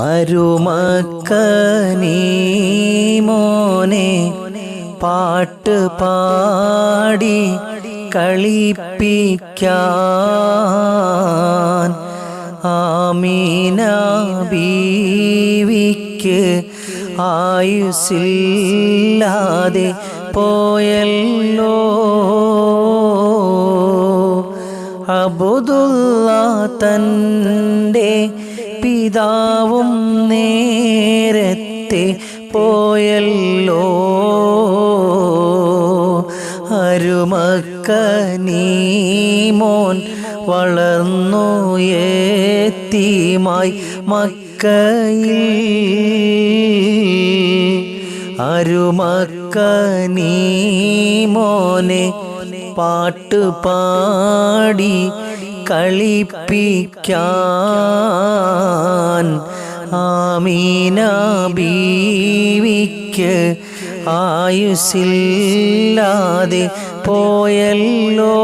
അരുമക്കനീ മോനെ പാട്ട് പാടി കളിപ്പിക്കാൻ ആമീന ബീവിക്ക് ആയുസില്ലാതെ പോയല്ലോ. അബുദുള്ള തന്റെ പിതാവും നേരത്തെ പോയല്ലോ. അരുമക്കനീമോൻ വളർന്നു ഏത്തിമായി മക്കയിൽ. അരുമക്കനീമോനെ പാട്ട് പാടി കളിപ്പിക്കാൻ ആമീന ബീവിക്ക് ആയുസില്ലാതെ പോയല്ലോ.